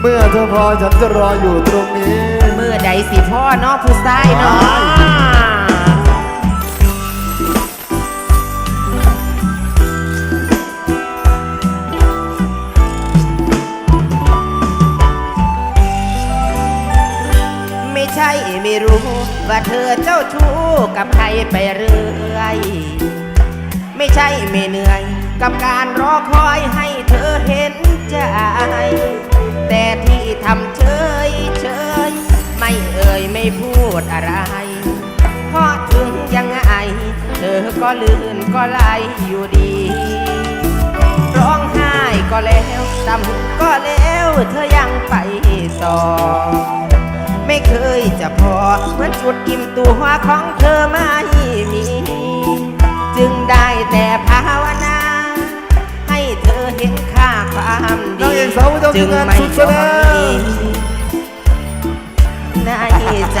เมื่อเธอพอฉันจะรออยู่ตรงนี้ เมื่อใดสิพ่อเนาะผู้ชายเนาะไม่ใช่ไม่รู้ว่าเธอเจ้าชู้กับใครไปเรื่อย ไม่ใช่ไม่เหนื่อย กับการรอคอยให้ ใจ แต่ที่ทำเฉยเฉยไม่เอ่ยไม่พูดอะไร เพราะถึงยังไง เธอก็ลื่นก็ไหลอยู่ดี ร้องไห้ก็แล้วตำก็แล้วเธอยังไปต่อไม่เคยจะพอเหมือนจุดอิ่มตัวของเธอไม่มี จึงได้แต่ภาวนา เธอเห็นค่าความนางดีเอกสาวประจำจึงงานไม่สุดแสยอดมงในใจ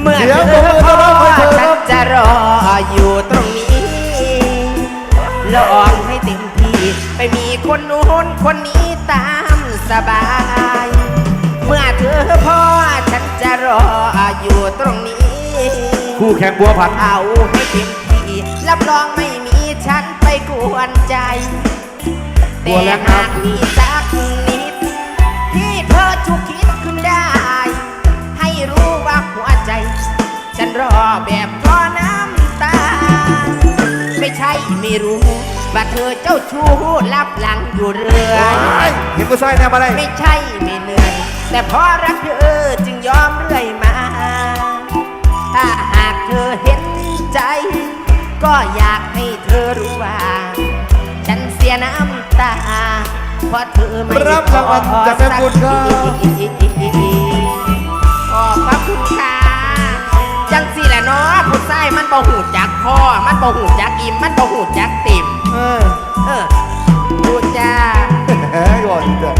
เมื่อเสียงเธปรอบมือพต้อนรับให้เธอคฉัรันบจะรออยู่ตรงนี้ลองให้เต็มที่ไปมีคนนู้นคนนี้ตามสบาย เมื่อเธอพอฉันจะรออยู่ตรงนี้ คู่แข่งบัวผันเอาให้เต็มที่รับรองไม่มีฉันไปกวนใจกลัแต่วแล้วครัหาบกมีสักนิด ที่เธอชุกคิดขึ้นได้ ให้รู้ว่าหัวใจ ฉันรอแบบรอน้ำตา ไม่ใช่ไม่รู้ว่าเธอเจ้าชู้รับหลังอยู่เรื่อยเห็นผู้ชายแนบอะไรไม่ใช่ไม่เหนื่อย แต่เพราะรักเธอจึงยอมเรื่อยมา ถ้าหากเธอเห็นใจ ก็อยากให้เธอรู้ว่า ฉันเสียน้ำตา เพราะเธอไม่รับรางวัลจากแม่บุญครับขอบพระคุณค่ะจังสิแหละเนาะผู้ชายมันบ่หูจักพ่อมันบ่หูจักอิ่มมันบ่หูจักติ่มเออ เออดูจ้าแหมก่อนเถอะ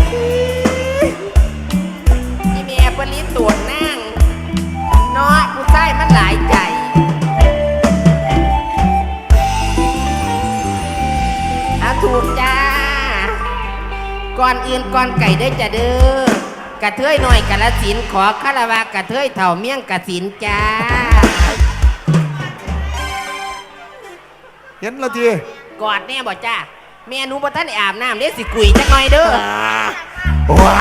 อนอื่นก่อนไก่ได้อจะเด้อกระเทยหน่อยกะละสินธุ์ขอคารวะกระเทยเถ่าเมี่ยงกะสินจ้า เห็นและทีกอดแน่บ่จ้าแม่หนูบ่ทันได้อาบน้ำเด้สิกุยจักหน่อยเด้อว้า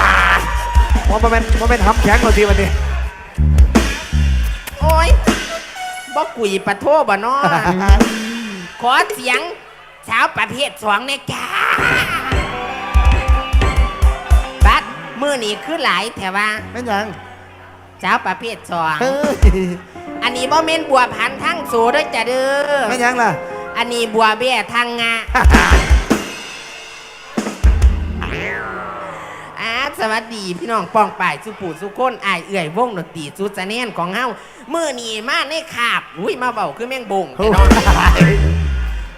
ว่ามันเป็นมันเป็นทำแข็งและทีวันนี้โอ้ยบ่กุยปะโทบ่น้อขอเสียงสาวประเภทสองเนี่ยจ้า มือนี่คือหลายแต่ว่าเป็นหยังสาวประเภทสองเฮ้ยอันนี้บ่เม่นบัวพันธุ์ทั้งโสเด้วยจ้ะเด้อเป็นหยังล่ะ อันนี้บัวเบี้ยทางงาอาสวัสดีพี่น้องป้องป่ายสุปูสุคนอายเอื่อยวงดนตรีสุดสะแนนของเฮามือนี่มาในขาบอุ้ยมาเบาคือแมงบงโอ้พี่ยน้อง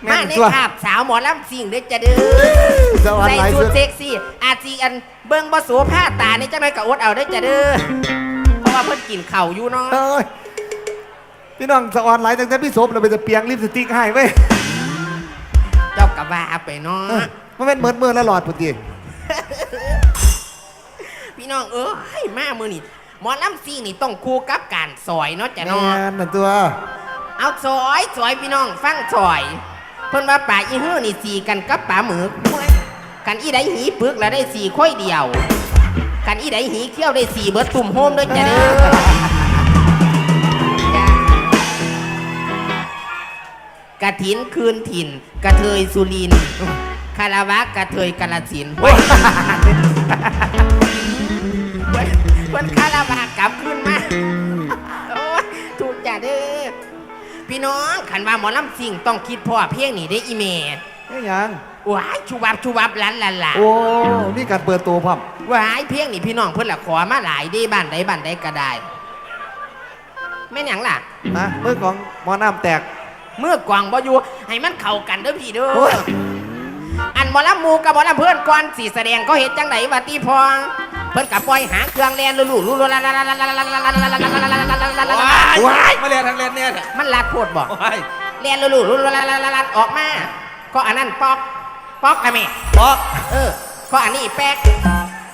แม่มานในตัวขาบสาวหมอลำสิ่งเด้อจ้ะเด้อ สวัสใส่ดีชุสุดดเซ็กซี่ อาจีอันเบิ่งบ่โสูผ้าตานี่จังไดก็อดเอาได้อจ้ะเด้อ เพราะว่าเพิ่นกินข้าวอยู่เนาะเอ้ยพี่น้องสะออนไลน์ตั้งแต่พี่โสมเราไปจะเปียงลิปสติกให้เว้ยเจ้ากะว่าไปเนาะเออมันเป็นเหมือนเมื่อละหลอดพุทธีพี่น้องเอ้ยมามื้อนี้หมอลำซิ่งนี่ต้องคู่กับการซอยเนาะจ้ะแมเนาะนนั่นตัวเอาซอยซอยพี่น้องฟังซอย เพิ่นว่าป่าอีหื้อนี่สีกันกับป่าหมึกกันอีใดหีปึกแล้วได้สีค่อยเดียว กันอีใดหีเขี้ยวได้สีเบิดตุ่มโฮมด้วยจ้ะเด้อจ้ากระถินคืนถิ่น กระเทยสุรินทร์คาราวะกระเทยกาลสินธุ์เว้ยเพิ่นเพิ่นคาราวะกลับขึ้นมา พี่น้องขันว่าหมอลำสิ่งต้องคิดพ่อเพียงนี่ได้ออีเมนี่ยัง ว้ายชูวับชูวับลันลันละโอ้ นี่การเปิดตัวพร้อมว้ายเพียงนี่พี่น้องเพิ่นละขอมาหลายเด้บ้านใดบ้านใดก็ได้แม่นหยังล่ะ นะเมื่อของหมอน้ำแตก เมื่อกวางบ่อยู่ให้มันเข้ากันเด้อพี่เด้โอ้อยอันหมอลำหมูกับหมอลำเพื่อนก่อนสีแสดงก็เห็นจังไดว่าตีพอ เพิ่นกับปล่อยหาเครื่องแลนลู่ลู่ลู่ลู่ว้ายมาเรีาล่างาล่ยนเาล่ยมัาลาดโคตราล่แลาลู่ลู่ลู่ลู่ลู่ออกมาก็อันาล่นปอาล่กนะาล่ปอกาล่ก็อันนี้แาล่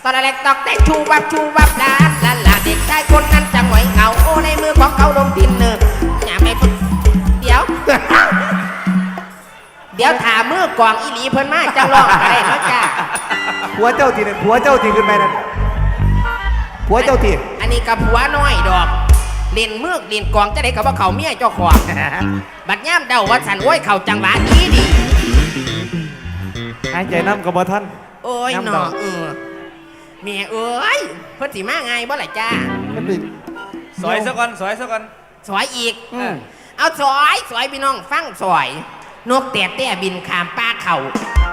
ตอนาล่ตอกาล่ชูวับชูวัาลาดลาลาเด็กชายคนาล่นจัาล่ยเงาโาล่นมืาล่งเขาดมดินาล่อย่าไม่เดี๋ยวเดี๋ยวถามมือกองอีหลีเพิ่นมาจังหรอกอะไรนาจ้าผัวเจ้าที่นั่นผัวเจ้าที่ขึ้นไปนั่น ผัวเจ้าทีอันนี้กับผัวน้อยดอกเล่นมือกเล่นกวางจะได้กับว่าเขาเมียเจ้าของบัดย่ามเดาว่าสันโอ้ยเขาจังหวะดีดีหายใจน้ำกับบ่ท่านโอ้ยย่ำหนเดาอเออเมียเอ้ยเพิ่นสิมาไงบ่ล่ะจ้ามันเป็นสอยซะก่อนสอยซะก่อนสวยอีกอืมเอาสวยสวยพี่น้องฟังสวยนกแต่แต่บินขามป้าเขา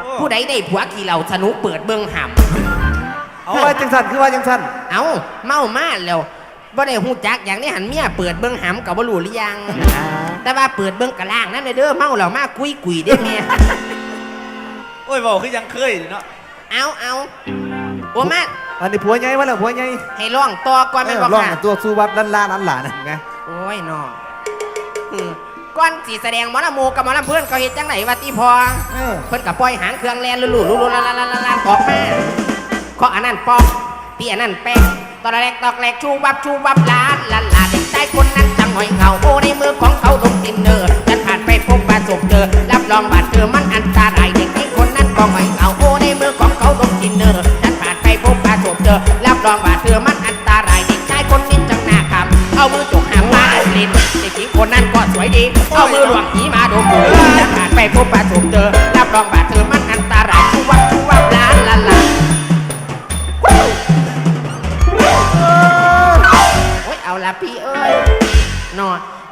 โอ้ผู้ใดได้ผัวขี่เหล่าสนุกเปิดเบิ้งห เอาว่าจังสันคือว่าจังสันำเอาเมามาแล้วบ่ได้หูจักอย่างนี้หันเมียเปิดเบิ้งหำกับบ่รู้หรือยัง แต่ว่าเปิดเบิ้งกระล่างนั่นเด้อเมาแล้วมากุยกุยๆเด้อแม่โอ้ยบอกคือยังเคยอยู่เนาะเอาเอาโอ้มาอันนี้ผัวใหญ่วะล่ะผัวใหญ่ให้ร้องต่อก่อนเอแม่นอบอกร้องค่ะตัวสู้วัดลันลาลันหลานะไงโอ้ยน้องอืมก่อนสิแสดงหมอลำโมกับหมอลำเพื่อนเขาเฮ็ดจังไหนวะติพอเออเพิ่นกับปล่อยหางเครื่องแลนลุลุลุลุลาลาลาลาลาออกมา เคาอันนั้นปอกพี่อันนั้นแป๊กตอนแรกตอกแรกชูวับชูวับลาลาลาเด็กชายคนนั้นจังหอยเงาโอ้ในมือของเขาดมดินเนอร์ฉันผ่านไปพบประสบเจอรับรองว่าเธอมันอันตรายเด็กไอ้คนนั้นก็หอยเงาโอ้ในมือของเขาดมดินเนอร์ฉันผ่านไปพบประสบเจอรับรองว่าเธอมันอันตรายเด็กชายคนนี้จังหน้าคำเอามือจกหางมาลิ้นเด็กหญิงคนนั้นก็สวยดีเอามือหลวงหีมาดมหูฉันผ่านไปพบประสบเจอ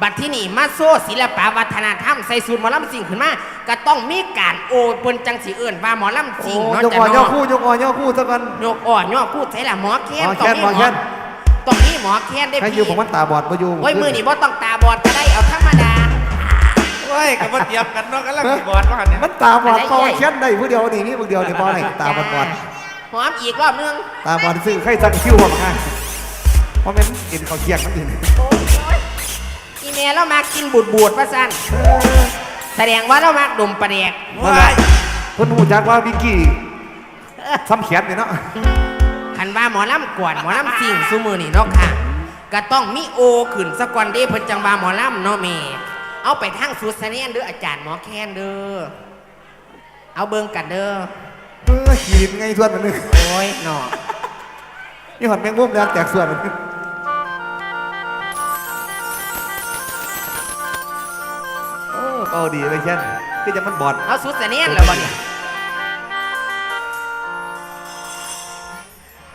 บัดที่นี่มาโซ่ศิลปะวัฒนธรรมใส่สูตรหมอลำสิ่งขึ้นมา ก็ต้องมีการโอเปิ้นจังสีเอื่นว่าหมอลำโอ้สิ่งเนาะยกจะอ่อนยเนาะกคู่ยกอ่อนยกคู่ซะก่อน ยกอ่อนยกพูดใช่ละหมอแค้นหมอแค้นต้งหมอแค้น ต้องมีหมอแค้นได้ใครพี่อยู่ผมมันตาบอดบ่อยู่โอ้ยมือนี่บ่ต้องตาบอดก็ได้เอาธรรมดา โอ้ยกับมาเตรียมกันเนาะกันแล้วกี่บอดว่ากันเนี่ยมันตาบอดอะไรเขาใหญ่เขียนได้ผู้เดียวนี่นี่ผู้เดียวนี่บ่ไหนตาบอดบอดหอมอีกรอบนึงตาบอดซื้อใครสั่งคิวผมฮะเพราะมันกินข้าวเกียงนั่นเอง โอ้ยอีเมลเรามากินบูดบูดๆว่าสั้นแสดงว่าเรามาดมประเดกนั่นแหละเพิ่นหูจักว่าวิกกี้ซ้ำเขียนนี่เนาะคันว่าหมอลำกวนหมอลำสิ่งซูมือนี่เนาะค่ะก็ต้องมีโอขึ้นสะก่อนเด้เพิ่นจังว่าหมอลำเนาะเมเอาไปทั้งสุดสะเนียนเด้ออาจารย์หมอแคนเด้อเอาเบิ่งกันเด้อเออขีดไงส่วนมันนึงโอ้ยหนอนี่หอนแมงมุมแดงแตกส่วนมัน นึงโอ้เบาดีเลยเช่นคือจะมันบอดเอาสุดสะเนียนแล้วบ่เนี่ย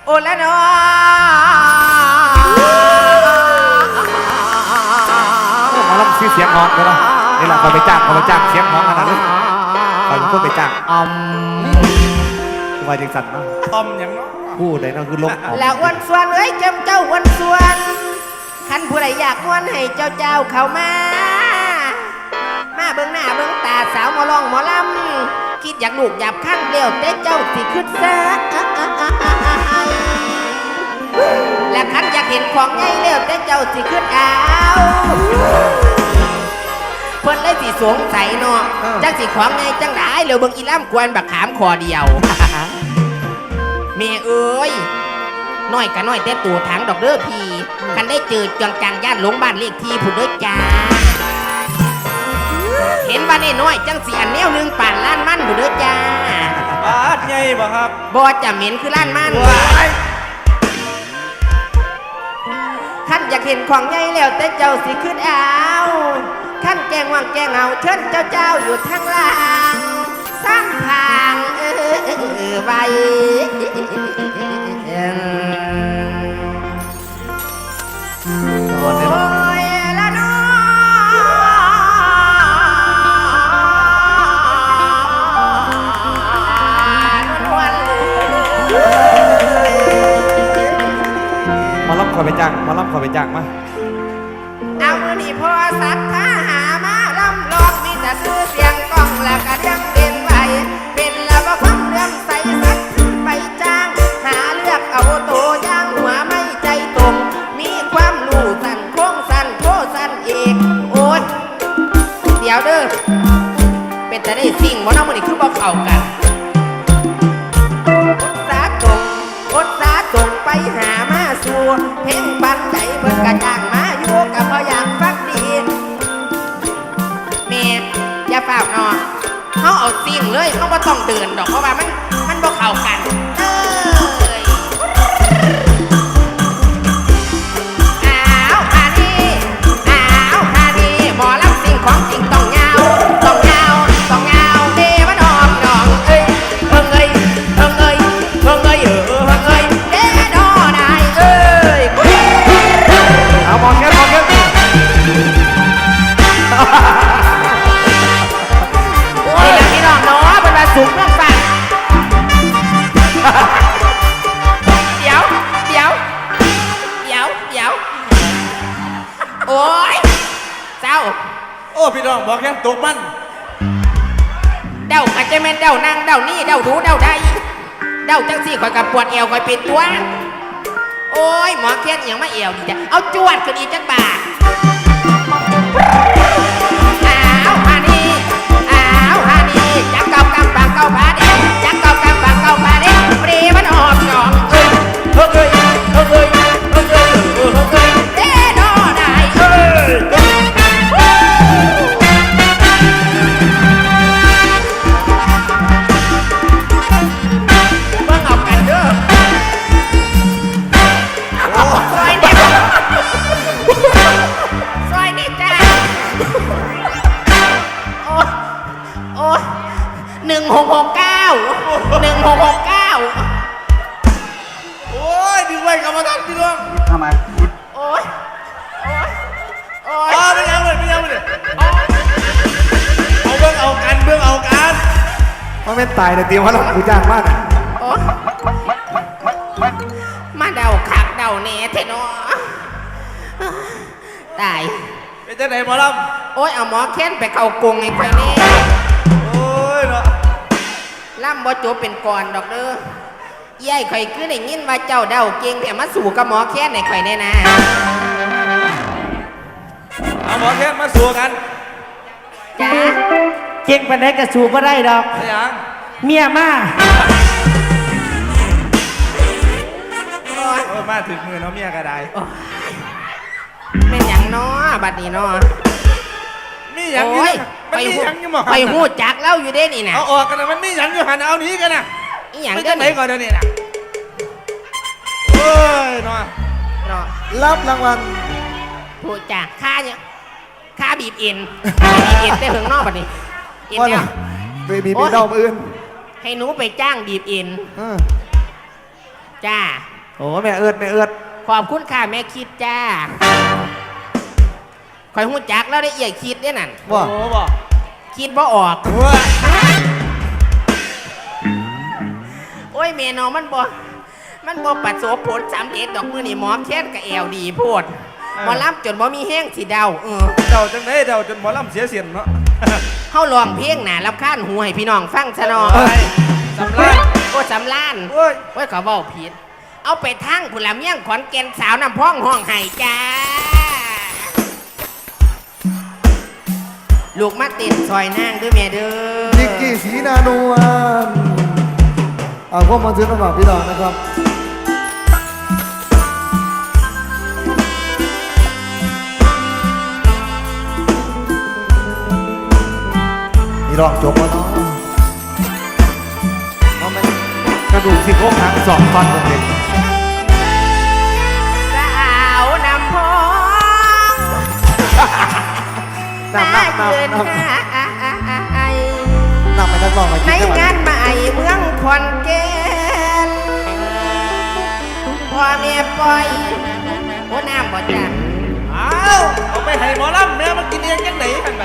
โอ้ละเนาะหมอลำซื้อเสียงฮ้องเลยล่ะนี่แหละเขาไปจ้างเขาไปจ้างเสียงฮ้องขนาดนี้เขาเป็นคนไปจ้างอมคือว่าจังสันเนาะทอมอย่างเนาะผู้ใดเนาะคือลงออกแล้วอ้วนส่วนเอ้ยจำเจ้าอ้วนส่วนคันผู้ใดอยากอ้วนให้เจ้าเจ้าเข้ามามา ลองหมอลำคิดอยากลูกอยากขั้นเลี้ยวแต่เจ้าสิขึ้นซะและคันอยากเห็นของใหญ่เลี้ยวแต่เจ้าสิขึ้นเอาเพิ่นเลยสิสงสัยเนาะจังสิของใหญ่จังได้เร็วเบิ่งอีล่ำกวนบักขามคอเดียวแม่เอ้ยน้อยกะน้อยแต่ตัวถังดอกเด้อพี่คันได้เจอจังจังย่านหลงบ้านเลขที่ผู้เด้อจ้า เห็นว่าน้อยๆจังสีอันแนวหนึงป่านล้านมันผู้เด้อจ้าบาดใหญ่บ่ครับบอจะเหม็นคือล้านมันว้ายขั้นอยากเห็นของใหญ่แล้วแต่เจ้าสิขึ้นเอาขั้นแกงว่างแกงเอาเชิญเจ้าเจ้าอยู่ทางล่างสร้างทางเออเออเออไว้ ขอไปจ้างมาลำขอไปจ้างมาเอามือนี่พอสัตว์ถ้าหามาลำลองมีแต่ซื้อเสียงกล้องและกระเทียงเป็นไหวเป็นละว่าความเรื่องใส่สัตว์ไปจ้าง หาเลือกเอาโตย่างหัวไม่ใจตรง มีความรู้สั่นโค้งสั่นโค้สั่นเอกโอ๊ตเดี๋ยวเด้อเป็นแต่ได้สิ่งมอน้องมือนี่คือบอกเข่ากัน ระจ่างมาอยู่กับพ่ออยากฟังดีเมย์อย่าเฝ้าเนอนเขาเอาสิ่งเลยเขาบ่ต้องเดินดอกเพราะว่ามัน โอ้ยเจ้าโอ้พี่น้องบอกแค่ตกมันเดาอาจจะแม่นเดานั่งเดานี่เดาดูเดาได้เดาจังสี่ข่อยกับปวดเอวข่อยเป็นตัวโอ้ยหมอเคียนอหย่างมาเอวดีจ้ะเอาจวดขึ้นอีกจักบาทอ้าวฮานี่อ้าวฮานี่จักเก่ากำปังเก่าผาเด็กจัก ตายแต่เตรียมว่าเรากูจ้างมากโอ้ยมาเดาคักเดาเน่เทเนอะตาย เป็นจังไหนหมอลโอ้ยเอาหมอแค้นไปเข้ากรงไอ้ไฟนี่ำโอ้ยเนาะล่ำบ่จบเป็นก่อนดอกเด้อยายข่อยคือได้ยินว่าเจ้าเดาเก่งแต่มาสู่กับหมอแค้นในข่อยแน่นะเอาหมอแค่มาสู้กันจ้าเก่งปานใดก็สู้บ่ได้ดอก ได้ยัง เมียมาโอ้ยโอ้ยมาถึงมือเนาะเมียก็ได้เป็นหยังเนาะบัดนี้เนาะมีหยังอยู่โอ้ยมันไปมีหูหยังอยู่หมอไปหูจักเล่าอยู่เด้นี่นะเอาออกกันนะมันมีหยังอยู่หันเอาหนีกันนะอีหยังไปเด้จัองไหนนี่ก่อนเดี๋ยวนี้นะโอ้ยเนาะเนาะรับรางวัลถูกจ้ะค่าเนี่ยค่าบีบเอ็นบีบเอ็นแต่ถึงนอกบัดนี้เอ็นว่าเนี่ยเบบีบีดอมอื่น ให้หนูไปจ้างบีบเอ็นเออจ้า โอ้แม่เอิดแม่เอิดขอบคุณค่ะแม่คิดจ้าคอยหูจักแล้วได้เอียดคิดได้นั่นว่าโอ้บอกคิดบ่ออกโอ้ยโอ้ยเมนอมันบ่มันบ่ปัดโสผลสำเร็จดอกมือนี่หมอแค้นกับแอวดีโพดหมอรับจนบ่มีแห้งสิเดาเออ เดาจังไหนเดาจนหมอลำเสียเสียนเนาะ เฮาลองเพลงหนารับข้านหูให้พี่น้องฟังซะหน่อโอ้ยยสำลักโอ้สำล้านโอ้ยโอ้ยเขาเว้าผิด เอาไปทั้งผุละเมี่ยงขอนแก่นสาวน้ำพ้องห้องไห้จ้า ลูกมาเต้นซอยนางด้วยแม่เด้อนิกกี้สีนานวลเอาพวกมาซื้อน้ำหนักพี่น้องนะครับ รองจบแล้วเนาะเอามันกระดูกที่โครงหักสองตอนผมเองสาวน้ำพ้องน้ำมาน้ำเยือนน้ำน้หายนำไปนักร้องมาในกินได้ไหมงานใหม่เมืองขอนแก่นพ่อแม่ปล่อยโอ้น้ำบ่จ้ะเอาเอาไปให้หมอลำแม่มากินเองจังไหนกันไป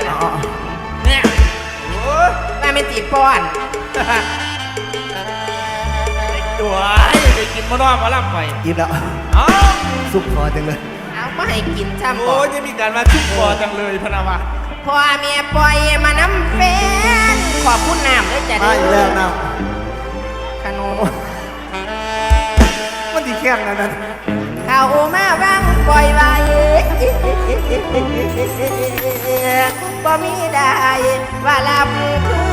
ยมาเป็นตีป้อนตัวไปกินหมอนอหมอลำไปอิ่มแล้วเอ้าซุปคอจังเลยเอามาให้กินซ้ำโอ้บ่ยยังมีการมาชุบคอจังเลยพะนาวะพ่อแม่ปล่อยมาน้ำแฟนขอบคุณน้ำด้วยจ้ะมาอีกแล้วนะขนมมันดีแค่นั้นนั้นเขามาวังปล่อยไว้บ่มีได้ว่าลำคืนเลยเนาะโอ้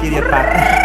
Queria parar.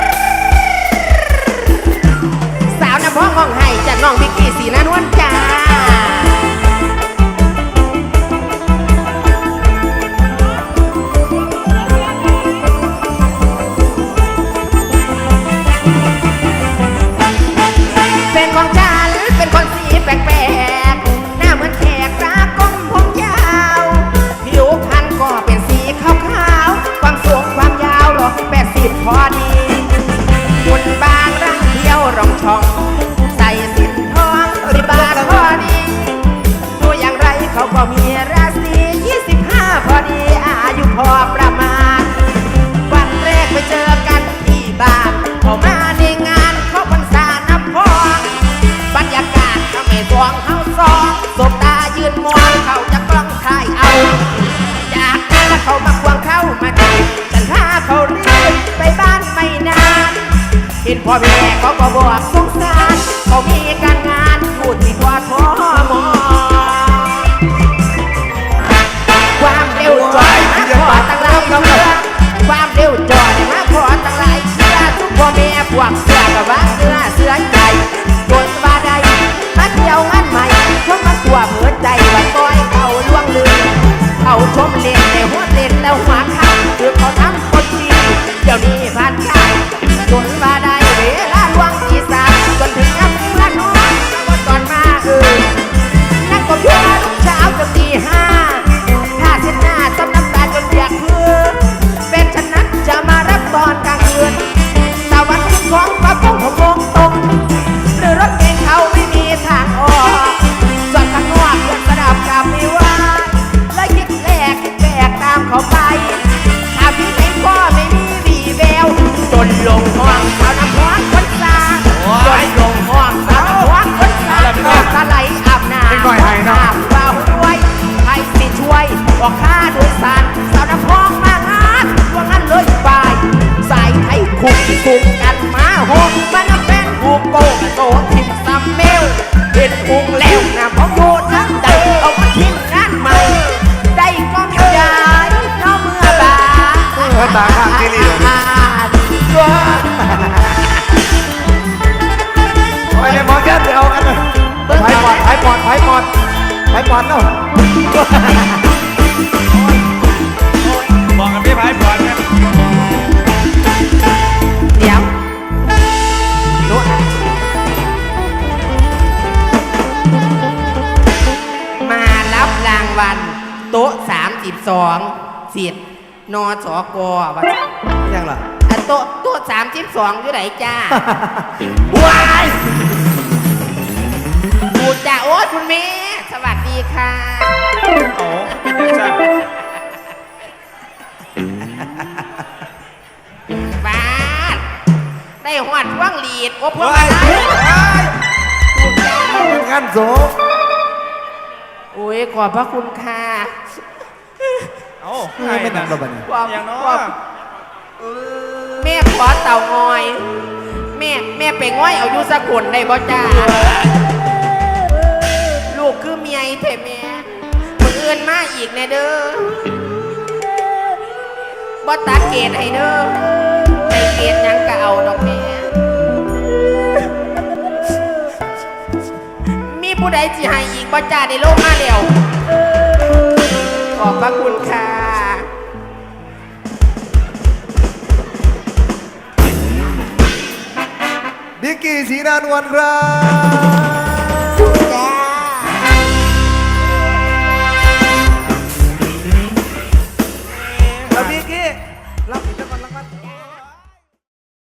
ไปใยหมอแค่เดี๋ยวเอากันเลยไปปอดไปปอดไปปอดไปปอดเนาะบอกกันพี่ไปปอดนะเดี๋ยวนู้มารับรางวัลโต๊ะสามสิบสองสิบนอสอกอวะยังเหรออันโต๊ะ สามชิ้นสองอยู่ไหนจ้า ว้ายบูจ้าโอ๊ตคุณแม่สวัสดีค่ะ โอ้เป็นจ้าบ้านได้หอดพวงหลีด โอ้พวงว้ยอวายนงานโสมโอ้ยขอบพระคุณค่ะโอ้ยไม่เป็นหนังดอกบัดน ความงนาความ เออ ม่ขอเต่างอย แม่แม่ไปง้อยเอาอยู่สกคนในบ่จ้าลูกคือเมียไอเถอะแม่มืออื่นมาอีกในเด้อบ่ตาเกตให้เด้อใอเกตหยังก็เอาดอกแม่มีผู้ใดสิให้อีกบ่จ้าได้ลกมาแล้วขอบพระคุณค่ะ కిలికి సీనాను అనరా.